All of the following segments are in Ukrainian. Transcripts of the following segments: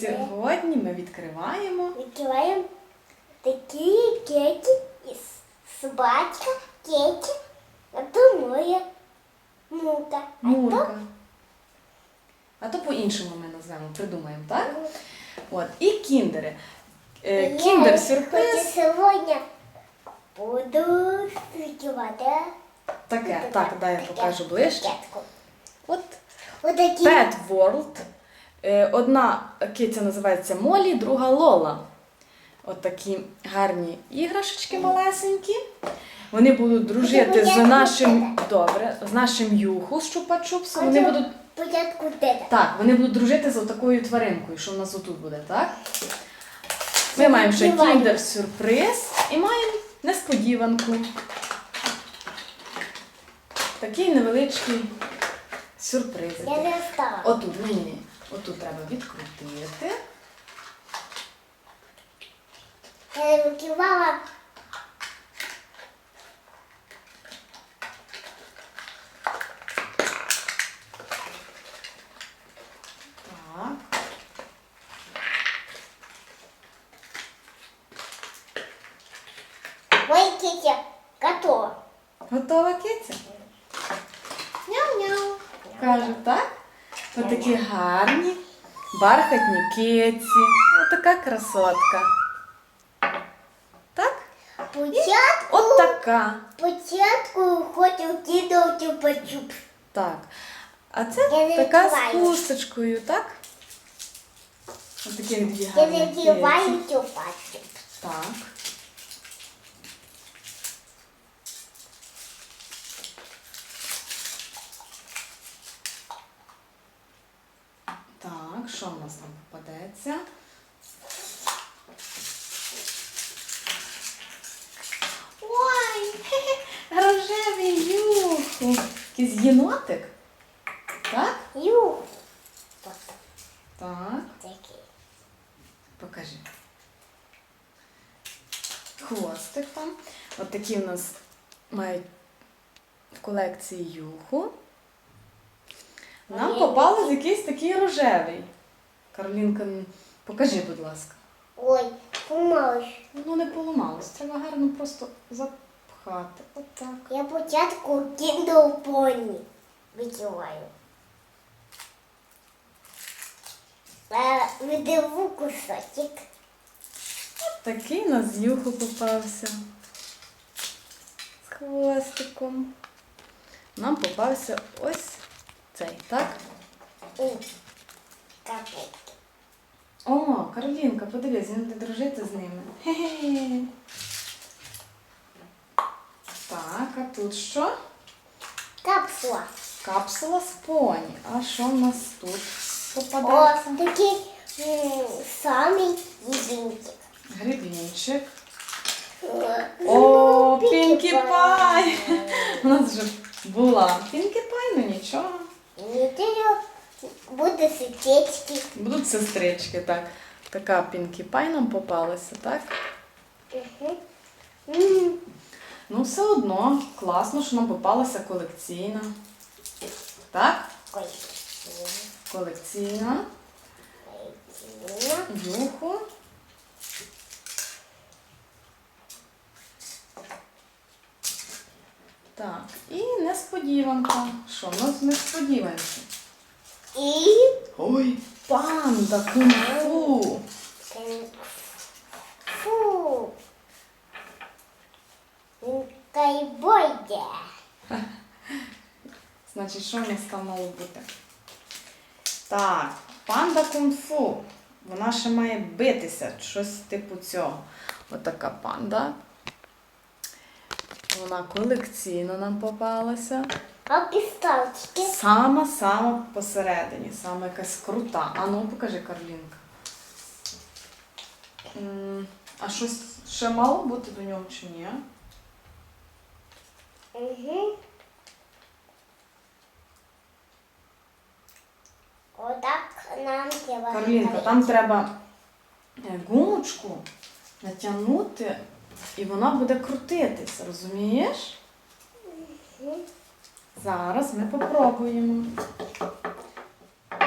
Сьогодні ми відкриваємо Відкриваємо такі кейки із собачка, кейки, а то моя мука. А Мурка. А то по-іншому ми назвемо, придумаємо, так? От, і кіндери. Е, то Кіндер я сюрприз. сьогодні буду відкривати. Таке, так, дай я покажу ближче. От Отакі. Pet World. Е, Одна киця називається Молі, друга Лола. От гарні іграшечки малесенькі. Вони будуть дружити з нашим добре, з нашим юху з чупа-чупсу. Вони будуть так, вони будуть дружити з такою тваринкою, що в нас отут буде, так? Ми маємо ще кіндер сюрприз і маємо несподіванку. Такий невеличкий сюрприз. Я не стала. Отут, ні, ні. Отут треба відкрутити. Я не відкривала. Так. Моя кітя готова. Готова киця? Няу-няу. Каже, так? Ось такі гарні, бархатні киці. Ось така красотка. Так? Спочатку, От така. спочатку хочу кидати почуп. Так. А це Я не така з відчуваю. хусточкою, так? Ось такі дві Я гарні не киці. діваю цю пачку. Так. Так, що в нас там попадеться? Ой, рожевий юху. Якийсь єнотик. Так? Ю. От Так. такий. Покажи. Хвостик там. От такі в нас мають в колекції юху. Нам попалось якийсь такий рожевий. Каролінка, покажи, будь ласка. Ой, помалиш. Ну не поламалось. Треба гарно просто запхати. Отак. Я кидав поні. Відчуваю. Е, Видиву кусочок. Такий у нас юху попався. З хвостиком. Нам попався ось цей, так? О, Каролінка, подивись, він буде дружити з ними. Хе-хе. Так, а тут що? Капсула. Капсула з поні. А що в нас тут О, попадається? такий самий єдинчик. Грибінчик. О, Пінкі Пай! У нас вже була Пінкі Пай, ну нічого. Неділю буде ситечки. Будуть сестрички, так. Така Пінкі Пай нам попалася, так? Угу. Ну, все одно класно, що нам попалася колекційна. Так? Ой. Колекційна. Ціна. Юху. Так, і несподіванка. Що в нас несподіванки? І Ой, панда кунг-фу. фу. Кайбойде. Значить, що в нас там мало бути? Так, панда кунг-фу. Вона ще має битися, щось типу цього. Отака панда. Вона колекційно нам попалася. А пісталочки? Сама-сама посередині, сама якась крута. А ну покажи, Карлінка. А щось ще мало бути до нього чи ні? Угу. Отак нам треба. Карлінка, там треба е, гумочку натягнути, і вона буде крутитись, розумієш? Зараз ми попробуємо.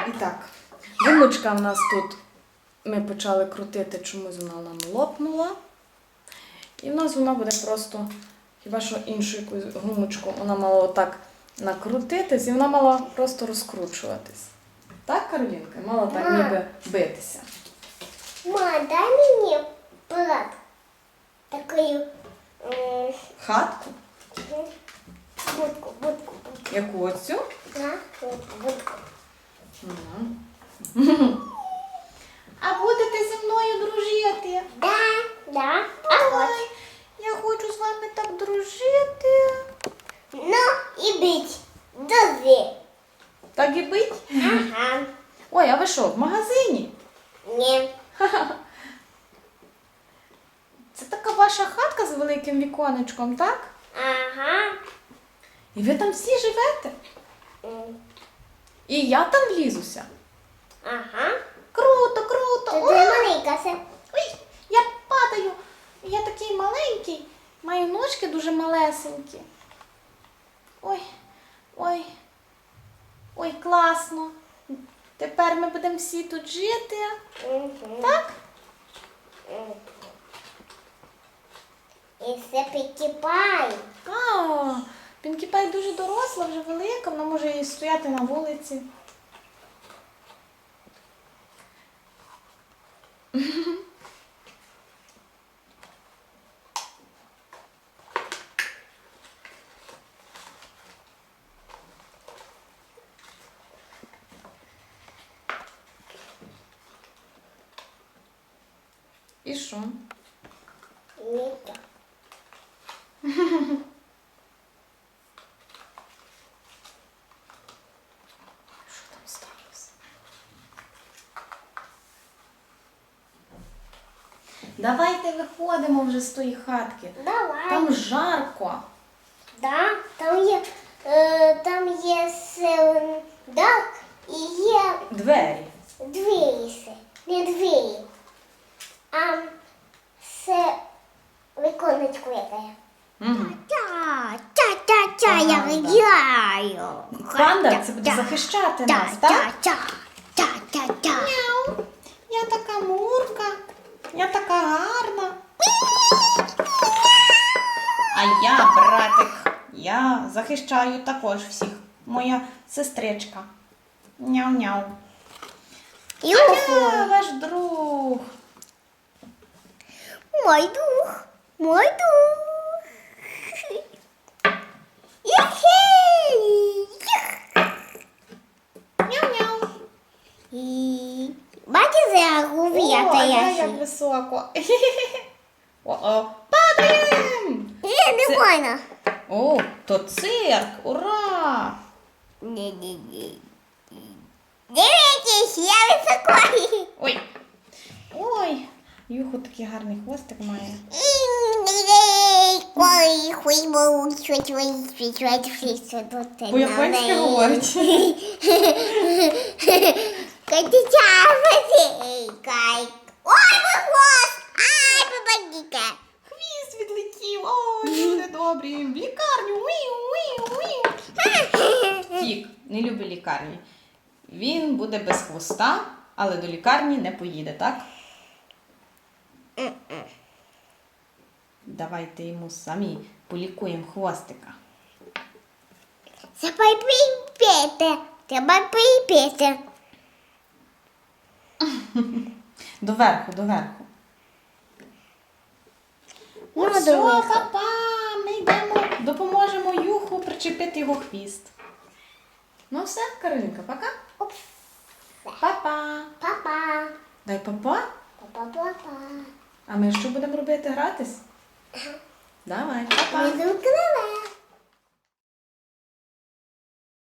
І так, гумочка в нас тут. Ми почали крутити, чомусь вона нам лопнула. І в нас вона буде просто, хіба що іншу якусь гумочку, вона мала отак накрутитись, і вона мала просто розкручуватись. Так, Каролінка? Мала так ніби битися. Ма, дай мені плат. Такою м, Хатку? будку, будку, будку. Яку оцю? Будку, будку. А будете зі мною дружити? Да, да. А от. Ой, я хочу з вами так дружити. Ну, і бить. Дози. Так і бить? Ага. Ой, а ви що, в магазині? Ні. Це така ваша хатка з великим віконечком, так? Ага. І ви там всі живете? М, І я там влізуся. Ага. Круто, круто. Це Ой, маленька се. ой, я падаю. Я такий маленький, маю ножки дуже малесенькі. Ой, ой, ой, класно. Тепер ми будемо всі тут жити. Мгм. Так? М. І все підкипає. А, Пінкі Пай дуже доросла, вже велика, вона може і стояти на вулиці. І що? Ні, то. Що там сталося? Давайте виходимо вже з тої хатки. Давай. Там жарко. Да, там є, е, там є дах і є Двері. двері. Не двері. А це віконечко яке. Угу. Та, та, та, та, я гуляю. Панда це буде захищати нас, так? Та, та, та, та, та. Мяу. Я така мурка. Я така гарна. А я, братик, я захищаю також всіх. Моя сестричка. Няу-няу. Юху. Я ваш друг. Мой дух, мой дух. І... Бачите, як О, я як високо. О-о. Падаєм! Ні, не Це- можна. О, то цирк! Ура! Ні-ні-ні. Дивіться, я високо. Ой. Ой, Юху такий гарний хвостик має. По-японськи говорить. Ой, мой хвост! Ай, помогите! Хвіст відлетів. Ой, люди добрі. В лікарню. Уіу, уіу, уіу. Фік, не любить лікарні. Він буде без хвоста, але до лікарні не поїде, так? Давайте йому самі полікуємо хвостика. Треба припити. Треба припити. Доверху, доверху. Ну, Все, папа, ми йдемо, допоможемо Юху причепити його хвіст. Ну все, Каролінка, пока. Папа. Папа. Дай папа. Папа-папа. А ми що будемо робити? Гратись? Давай, папа. Не.